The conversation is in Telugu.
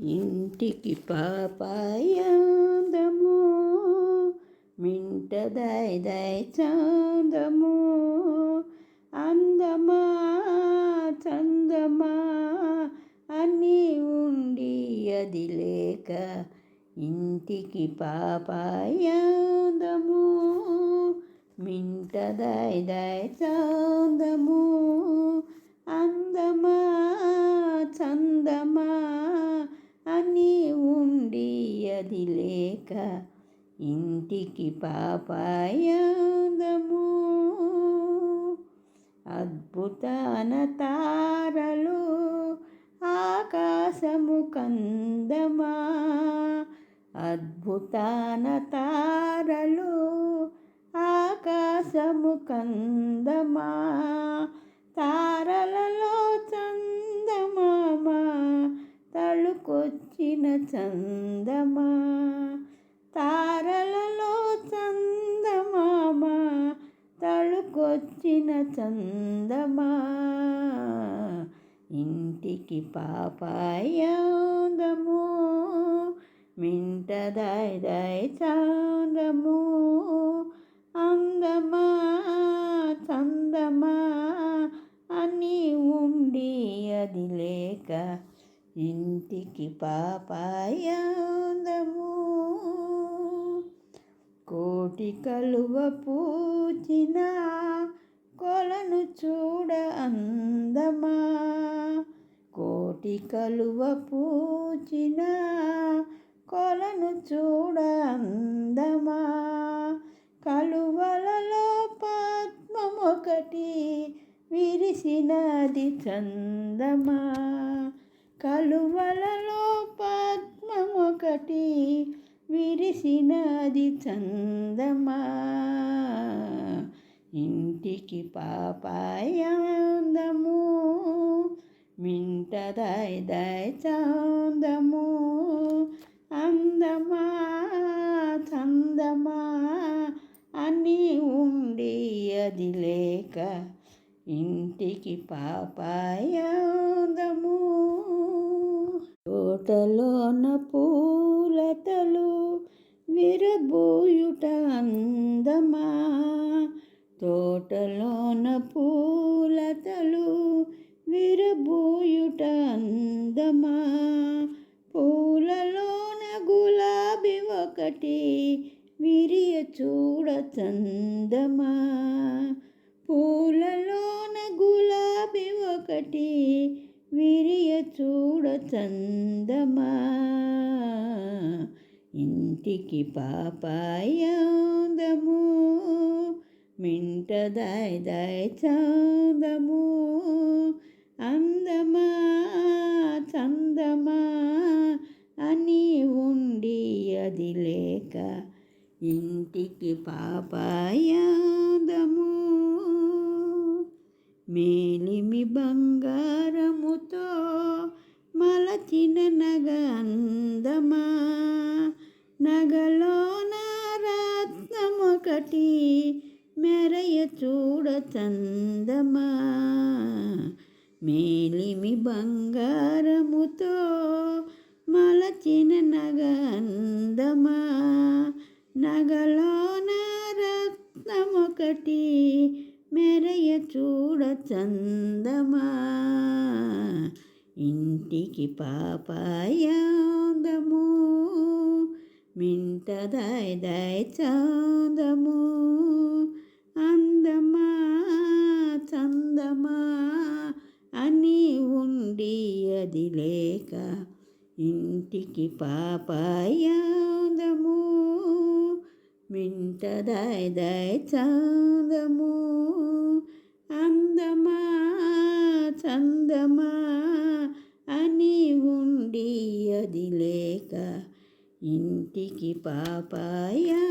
ఇంటికి పాపాయందము. మింట దాయ్ దాయ్ చందము. అందమా చందమా అని ఉండి అది లేక ఇంటికి పాపాయందము. మింట దాయ్ దాయ్ చందము. లేక ఇంటికి పాపాయాదము. అద్భుతాన తారలు ఆకాశము కందమా. అద్భుతాన తారలు ఆకాశము కందమా. తారలలో చందమామ తలుకొచ్చిన చందమా. తారలలో చందమామ తళుకొచ్చిన చందమా. ఇంటికి పాపాయందము మింట దాయ దాయ్ చందము. అందమా చందమా అని ఉండి అది లేక ఇంటికి పాపాయందము. కోటి కలువ పూచిన కొలను చూడ అందమా? కోటి కలువ పూచిన కొలను చూడ అందమా? కలువలలో పద్మమొకటి విరిసినది చందమా? కలువలలో పద్మమొకటి విరిసినది చందమా. ఇంటికి పాపాయందము మింట దాయ్ చందము అందమా చందమా అని ఉండి అది లేక ఇంటికి పాపాయందము. తోటలోన పూలతలు విరబోయుట అందమా? తోటలోన పూలతలు విరబోయుట అందమా? పూలలోన గులాబీ ఒకటి విరియ చూడ చందమా? పూలలోన గులాబీ ఒకటి విరియ చూడ చందమా. ఇంటికి పాపాయందము మింట దాయ్ దాయ్ చందము. అందమా చందమా అని ఉండి అది లేక ఇంటికి పాపాయందము మేలిమి బంగారముతో మలచిన నగ అందమా నగలోన రత్నమొకటి మెరయ చూడ చందమా. మేలిమి బంగారముతో మలచిన నగ అందమా నగలోన రత్నమొకటి మెరయ చూడ చందమా. ఇంటికి పాపాయాందము. మింట దయ దయ చందము. అందమా చందమా అని ఉండి అది లేక ఇంటికి పాపాయాందము. మింటదై దాయ్ అందమా చందమా అని ఉండి అది లేక ఇంటికి పాపాయా